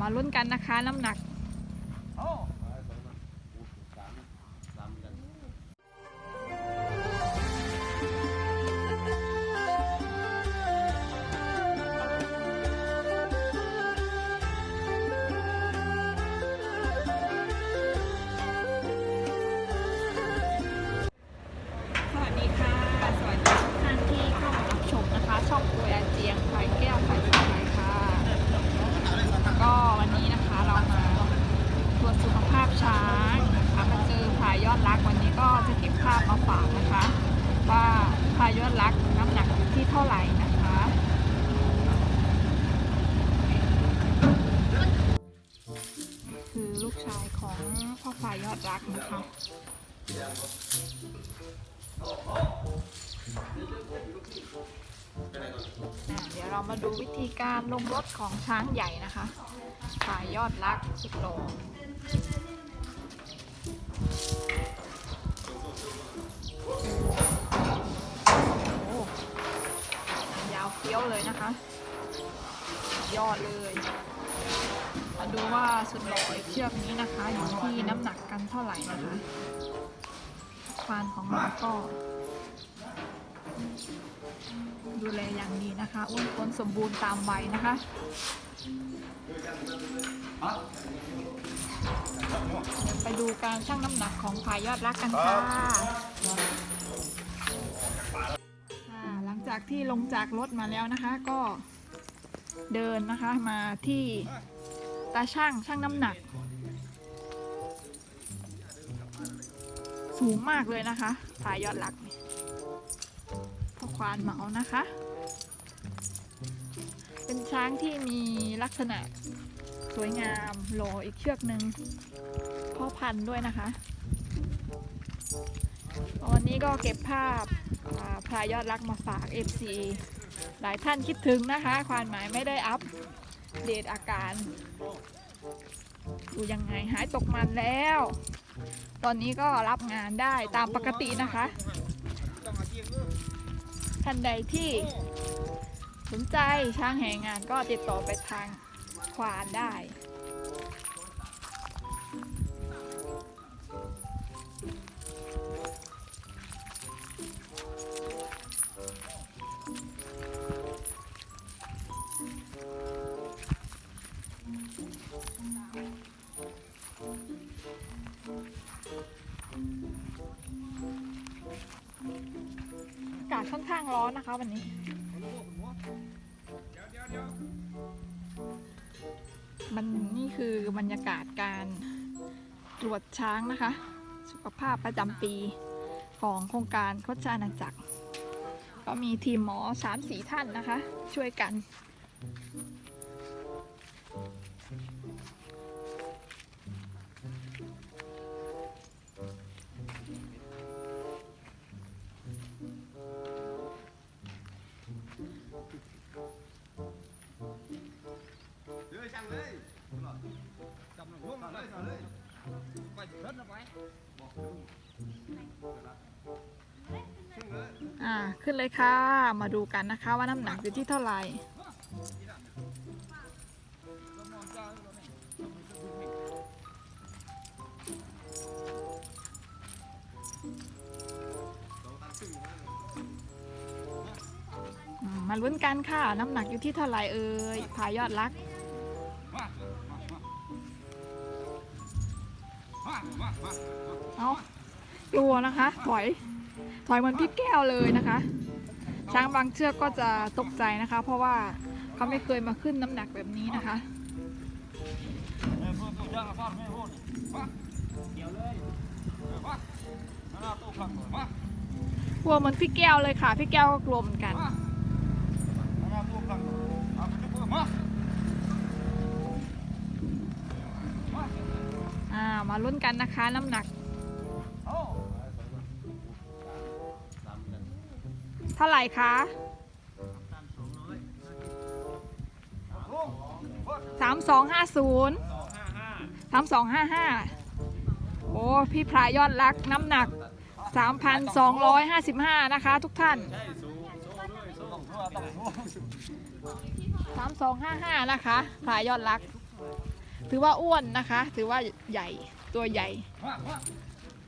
มาลุ้นกันนะคะ น้ำหนัก ฝากนะคะ ว่าพายอดรักน้ำหนักอยู่ที่เท่าไหร่นะคะคือลูกชายของพ่อพายอดรักนะคะเดี๋ยวเรามาดูวิธีการลงรถของช้างใหญ่นะคะสายยอดรักสุดโลงโอ้ยาวเฟี้ยวเลยนะคะ ยอดเลยมาดูว่าสุดหล่อเชือกนี้นะคะอยู่ที่น้ำหนักกันเท่าไหร่นะคะควานของเราก็ ดูแลอย่างดีนะคะอ้วนท้นสมบูรณ์ตามวัยนะคะไปดูการชั่งน้ำหนักของพายยอดรักกันค่ะหลังจากที่ลงจากรถมาแล้วนะคะก็ เดินนะคะมาที่ตาช่างช่างน้ำหนัก สูงมากเลยนะคะพายยอดรักพ่อควานเหมานะคะ เป็นช้างที่มีลักษณะสวยงามโหลอีกเชือกหนึ่งพ่อพันธุ์ด้วยนะคะ วันนี้ก็เก็บภาพพลายยอดรักมาฝาก FC หลายท่านคิดถึงนะคะควานหมายไม่ได้อัปเดตอาการ ดูยังไงหายตกมันแล้ว ตอนนี้ก็รับงานได้ตามปกตินะคะ ท่านใดที่สนใจช้างแห่งานก็ติดต่อไปทางควานได้ ร้อนนะคะวันนี้มันนี่คือบรรยากาศการตรวจช้างนะคะ สุขภาพประจำปีของโครงการโคชานาจักร ก็มีทีมหมอสามสี่ท่านนะคะ ช่วยกัน จังเลยจำหนุ่มร่วงเลยเอาเลยไปเถิดนะไปบอกลุงอ่าขึ้นเลยค่ะ มาดูกันนะคะว่าน้ำหนักอยู่ที่เท่าไหร่มาลุ้นกันค่ะ น้ำหนักอยู่ที่เท่าไหร่เอ่ยพายยอดรัก กลัวนะคะ ถอยถอยเหมือนพี่แก้วเลยนะคะ ช้างบางเชือกก็จะตกใจนะคะ เพราะว่าเขาไม่เคยมาขึ้นน้ำหนักแบบนี้นะคะแม่พูดพูดยังอะพ่อแม่พูดมาเดี๋ยวเลยมาหน้าตู้ครับมากลัวเหมือนพี่แก้วเลยค่ะ พี่แก้วก็กลัวเหมือนกันมาลุ้นกันนะคะน้ำหนัก เท่าไหร่คะสามสองห้าศูนย์สามสองห้าห้าโอ้พี่พรายยอดรักน้ำหนักสามพันสองร้อยห้าสิบห้านะคะ ทุกท่านสามสองห้าห้านะคะ พรายยอดรัก ถือว่าอ้วนนะคะ ถือว่าใหญ่ตัวใหญ่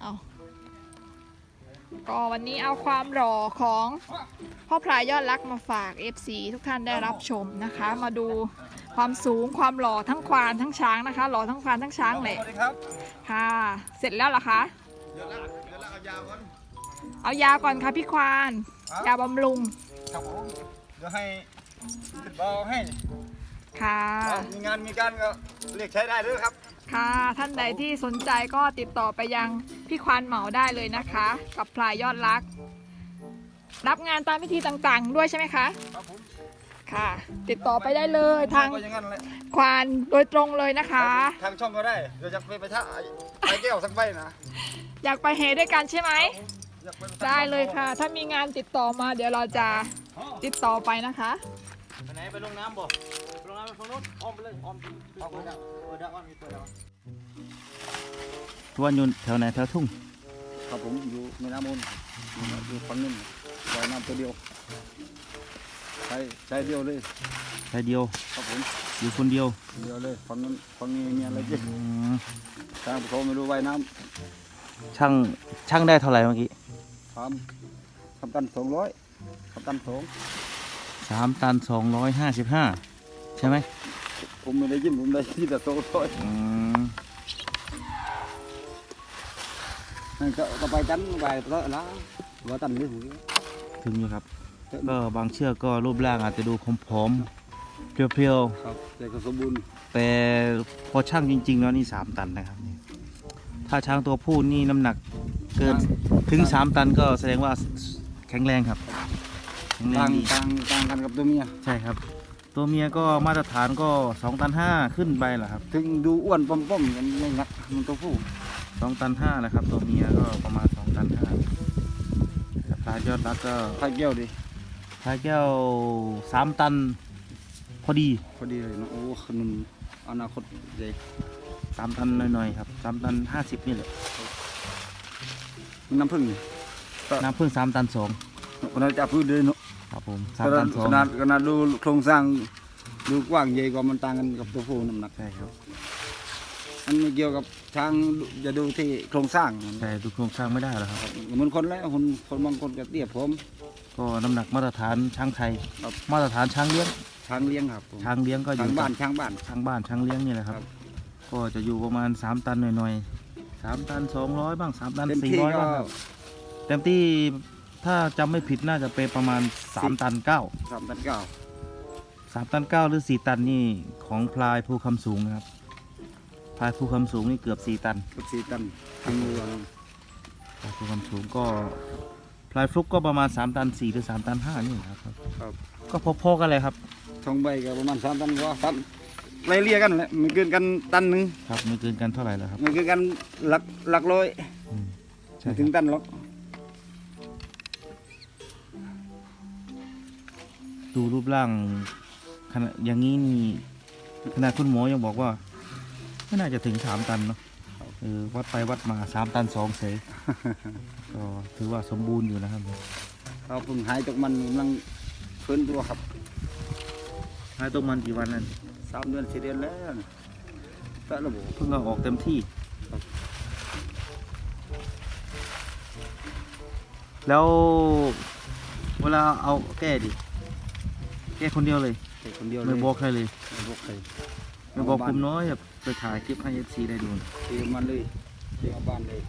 เอา ก็วันนี้เอาความหล่อของพ่อพลายยอดรักมาฝาก FC ทุกท่านได้รับชมนะคะ มาดูความสูงความหล่อทั้งควานทั้งช้างนะคะหล่อทั้งควานทั้งช้างเลยสวัสดีครับค่ะ เสร็จแล้วเหรอคะเดี๋ยวละเดี๋ยวละเอายาวก่อน เอายาก่อนค่ะพี่ควานยาบำรุงครับผมเดี๋ยวให้ติดเบาให้ค่ะ มีงานมีการก็เรียกใช้ได้ด้วยครับ ค่ะ ท่านใดที่สนใจก็ติดต่อไปยังพี่ควานเหมาได้เลยนะคะ กับพลายยอดรัก รับงานตามพิธีต่างๆ ด้วยใช่ไหมคะครับผมค่ะ ติดต่อไปได้เลยทางก็อย่างนั้นแหละควานโดยตรงเลยนะคะ ทางช่องก็ได้เดี๋ยวจะไปไปท่าไปแก้วสักใบนะอยากไปเฮด้วยกันใช่ไหมอยากปได้เลยค่ะ ถ้ามีงานติดต่อมาเดี๋ยวเราจะติดต่อไปนะคะ ไปไหนไปลงน้ำบ่ไปลงน้ำไป ฝั่งนู้นอ้อมไปเลยอ้อมเอาไปได้เปิดได้ก่นมีเปิดได้ก่อนทวนอยู่แถวไหนแถวทุ่งครับผมอยู่แม่น้ำมูลอยู่ฝั่งนึงปล่อยน้ำตัวเดียวใช้ใช้เดียวเลยแค่เดียวครับผมอยู่คนเดียวเดียวเลยฝั่งนั้นฝั่งนี้มีอะไรเจ๊อืมทางเขาไม่รู้ว่ายน้ช่างช่างได้เท่าไหร่เมื่อกี้ำทำทำกันสองร้อยทำกันสองสามตันสองร้อยห้าสิบห้า ใช่ไหมผมไม่ได้ยินผมได้ยินแต่สองร้อยอืมนั่นก็ก็ไปกันไปเลอะละว่าตันนี่หูถึงอยู่ครับ ก็บางเชือกก็รูปร่างอาจจะดูผอมๆเพรียวครับแต่ก็สมบูรณ์ๆ แต่พอช่างจริงๆแล้วนี่สามตันนะครับนี่ถ้าช้างตัวผู้นี่น้ำหนักเกินถึงสามตันก็แสดงว่าแข็งแรงครับ แข็งแรต่างงดีต่างต่างกันกับตัวเมีย ใช่ครับ ตัวเมียก็มาตรฐานก็2ตัน5ขึ้นไปแหละครับถึงดูอ้วนป้อมๆกันไม่งัดมันตัวผู้2ตัน5นะครับ ตัวเมียก็ประมาณ2ตัน5แต่ปลายอดรักก็ไข่แก้วดิปลาแก้ว3ตัน พอดีพอดีเลยเนาะโอ้ขนมอนาคตใหญ่3ตันหน่อยๆครับ3ตัน50นี่แหละน้ำผึ้งนี่น้ำพึ่ง3ตันคนนั้นจะพูดเลยเนาะ2 ครับผมข3นาตัดนขนาด2ขนาดดูโครงสร้างดูกว้างใหญ่กว่ามันต่างกันกับตัวผู้น้ำหนัก ใช่ครับมันไม่เกี่ยวกับช้างจะดูที่โครงสร้างมันใช่ดูโครงสร้างไม่ได้หรอกครับ เหมือนคนแล้วคนคนบางคนก็เตี้ยผม ก็น้ำหนักมาตรฐานช้างไทย ครับ มาตรฐานช้างเลี้ยง ช้างเลี้ยงครับผมช้างเลี้ยงก็อยู่ช้างบ้านกับช้างบ้าน ช้างบ้านช้างเลี้ยงนี่แหละครับ ครับ ก็จะอยู่ประมาณ 3 ตันหน่อยๆ3ตัน 200 บ้าง 3 ตัน เต็มที่400 ก็บ้างครับเต็มที่ ถ้าจำไม่ผิดน่าจะเป็นประมาณ 3 ตัน 9 สามตันเก้า3 ตัน 9 หรือ 4 ตันนี่ของพลายภูคำสูงนะครับ พลายภูคำสูงนี่เกือบ 4 ตัน กับสี่ตันถึงมือเราพลายภูคำสูงก็พลายฟลุกก็ประมาณ 3 ตัน 4 หรือ 3 ตัน 5 นี่ครับ ครับก็พอๆกันเลยครับ ทองใบก็ประมาณสามตันกว่าตันไล่เลี่ยกันแหละไม่เกินกันตันหนึ่งครับไม่เกินกันเท่าไหร่แล้วครับไม่เกินกันหลักหลักร้อยอืมใช่ไม่คถึรับงตันหรอก ดูรูปร่างขนาดอย่างนี้นี่ขนาดคุณหมอยังบอกว่า ไม่น่าจะถึงสามตันเนาะเออวัดไปวัดมาสามตันสองเสยก็ถือว่าสมบูรณ์อยู่นะครับเราเพิ่งหายจากมันกำลังฟื้นตัวครับหายตรงมันกี่วันนั่นสามเดือนสี่เดือนแล้วนะแต่ระบบเพิ่งเอาออกเต็มที่แล้วเวลาเอาแก้ดิ แก้คนเดียวเลยเด็กคนเดียวเลยไม่บอกใครเลยไม่บอกใครไม่บอกคุมน้อยแบบไปถ่ายคลิปให้เอฟซีได้ดูเกี่ยวมันเลยเกี่ยวมาบ้านเลย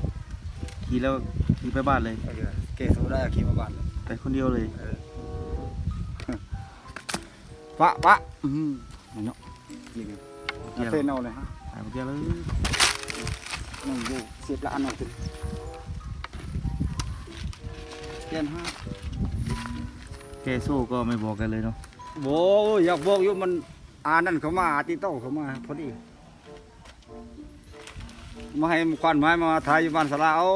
ขี่แล้วขี่ไปบ้านเลยโอเคเกสโซได้ขี่มาบ้านเลยไปคนเดียวเลยเออปะปะอืมเนาะนี่ไงเอาเต้นเอาเลยฮะถ่ายไปเดียวเลยนั่งดูเสียบละอันเอาถึงเต้นฮะแก้โซ่ก็ไม่บอกกันเลยเนาะ โว้ยอยากบอกอยู่มันอานั่นเขามาอาติโต้เขามาพอดีมาให้ควันไม้มาถ่ายอยู่บ้านสลาโอ้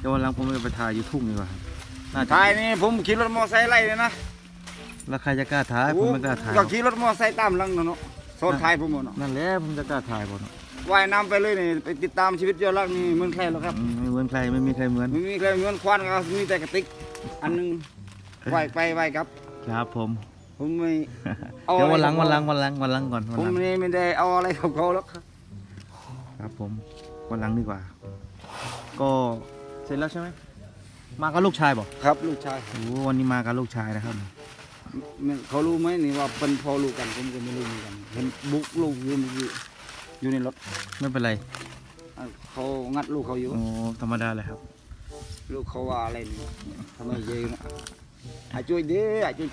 เดี๋ยววันหลังผมจะไปถ่ายยูทูบดีกว่าครับน่าจะถ่ายนี่ผมขี่รถมอเตอร์ไซค์ไล่เลยนะแล้วใครจะกล้าถ่ายผมไม่กล้าถ่ายหรก็อกขี่รถมอเตอร์ไซค์ตามหลังเนาะโซนถ่ายผมหมดเนาะนั่นแหละผมจะกล้าถ่ายบ่เนาะว่ายน้ำไปเลยนี่ไปติดตามชีวิตยอดรักนี่เหมือนใครหรอกครับ อืมไม่เหมือนใครไม่มีใครเหมือน ไม่มีใครเหมือนควันก็มีแต่กระติก อันหนึงว่ายไปว่ายกลับ ครับผม ผมไม่อาเดี๋ยววันหลังอะไรวันหลังกับวันหลังวันหลังก่อนวันเขาผมหลังไม่ไม่ได้เอาอะไรกับเขาหรอกครับครับผมวันหลังดีกว่า ก็เสร็จแล้วใช่ไหมมากับลูกชายบอกครับ ลูกชายโอ้วันนี้มากับลูกชายนะครับ ไม่เขารู้ไหมนี่ว่าเป็นพ่อลูกกันผมก็ไม่รู้เหมือนกันเห็นบุกลูกอยู่อยู่อยู่ในรถไม่เป็นไรอะเขางัดลูกเขาอยู่ โอ้ธรรมดาเลยครับ ลูกเขาว่าอะไรนี่ทำไมเยอะอาช่วยเด้ออาช่ว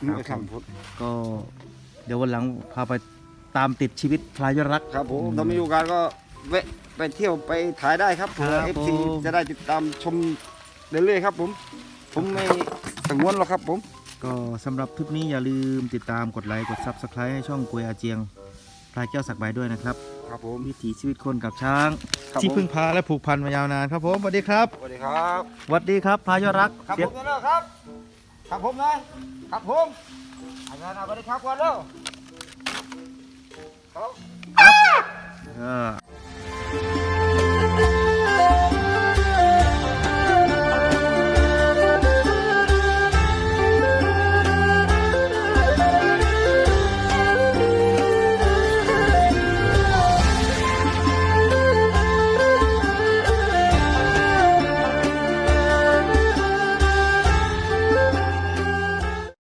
ยครับไม่คำพูดก็เดี๋ยววันหลังพาไปตามติดชีวิตพลายยอดรัก ครับผมอืมถ้ามีโอกาสก็แวะไปเที่ยวไปถ่ายได้ครับเผื่อครับเอฟซีผม จะได้ติดตามชมเรื่อยๆครับผม ผมไม่สงวนหรอกครับผม ก็สำหรับทริปนี้อย่าลืมติดตามกดไลค์กด Subscribe ให้ช่องกวยอาเจียงพลายแก้วสักใบด้วยนะครับ ครับผม วิถีชีวิตคนกับช้าง ครับที่ผม พึ่งพาและผูกพันมายาวนานครับผมสวัสดีครับสวัสดีครับ สวัสดีครับพลายยอดรักครับเสีผยงมนะครับ ครับผมนะครับผมอาจารย์เอาไปได้ครับก่อนเร็วครับ